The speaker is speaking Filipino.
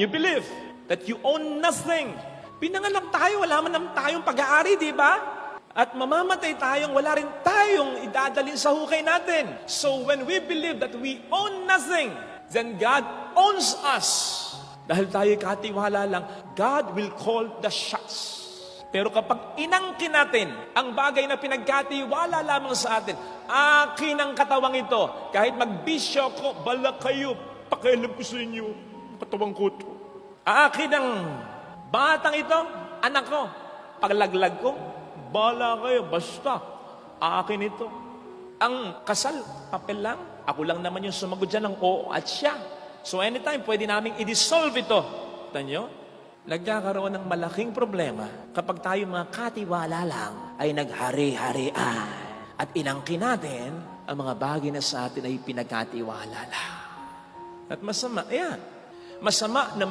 You believe that you own nothing. Pinanganak tayo, wala man naman tayong pag-aari, di ba? At mamamatay tayong wala rin tayong idadalin sa hukay natin. So when we believe that we own nothing, then God owns us. Dahil tayo katiwala lang, God will call the shots. Pero kapag inangkin natin ang bagay na pinagkatiwala lamang sa atin, akin ang katawang ito. Kahit magbisyo ko, bala kayo, pakialam ko sa inyo, katawang ko to. Akin ang batang ito, anak ko, paglaglag ko, bala kayo, basta, akin ito. Ang kasal, papel lang. Ako lang naman yung sumagot dyan ng oo at siya. So anytime, pwede naming i-dissolve ito. Tanyo? Nagkakaroon ng malaking problema kapag tayo mga katiwala lang ay naghari-harian at inangkin natin ang mga bagay na sa atin ay pinagkatiwala lang. At masama, yan. Masama na